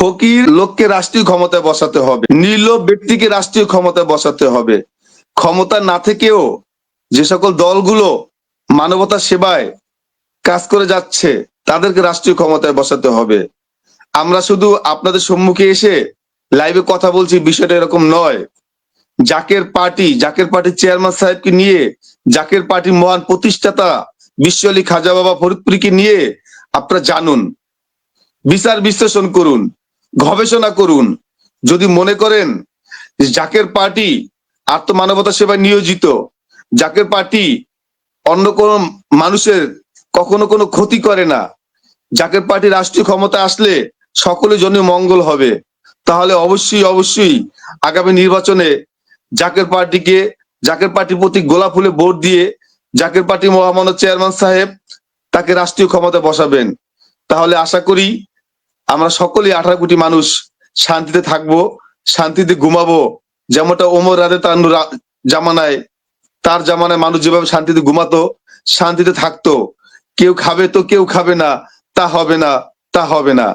ফকির লোককে রাষ্ট্রীয় ক্ষমতায় বসাতে হবে। নির্লোভ ব্যক্তিকে রাষ্ট্রীয় ক্ষমতায় বসাতে হবে। ক্ষমতা না থেকেও যে সকল দলগুলো মানবতার সেবায় কাজ করে যাচ্ছে, তাদেরকে রাষ্ট্রীয় ক্ষমতায় বসাতে হবে। আমরা শুধু আপনাদের সম্মুখে এসে লাইভে কথা বলছি, বিষয়টা এরকম নয়। জাকের পার্টি, জাকের পার্টির চেয়ারম্যান সাহেবকে নিয়ে, জাকের পার্টির মহান প্রতিষ্ঠাতা বিশ্ব আলী খাজা বাবা ফরিদপুরীকে নিয়ে আপনারা জানুন, বিচার বিশ্লেষণ করুন। গবেষণা করুন। যদি মনে করেন জাকের পার্টি আত্মমানবতা সেবায় নিয়োজিত, জাকের পার্টি অন্য কোন মানুষের কখনো কোনো ক্ষতি করে না, জাকের পার্টি রাষ্ট্রীয় ক্ষমতা আসলে সকলের জন্য মঙ্গল হবে, তাহলে অবশ্যই অবশ্যই আগামী নির্বাচনে জাকের পার্টিকে, জাকের পার্টির প্রতি গোলাপ ফুলে ভোট দিয়ে জাকের পার্টি মহামান্য চেয়ারম্যান সাহেব তাকে রাষ্ট্রীয় ক্ষমতায় বসাবেন। তাহলে আশা করি আমরা সকলেই আঠারো কোটি মানুষ শান্তিতে থাকব, শান্তিতে ঘুমাবো। যেমনটা ওমর রাধে তার জামানায় তার জামানায় মানুষ যেভাবে শান্তিতে ঘুমাতো, শান্তিতে থাকতো। কেউ খাবে তো কেউ খাবে না, তা হবে না, তা হবে না।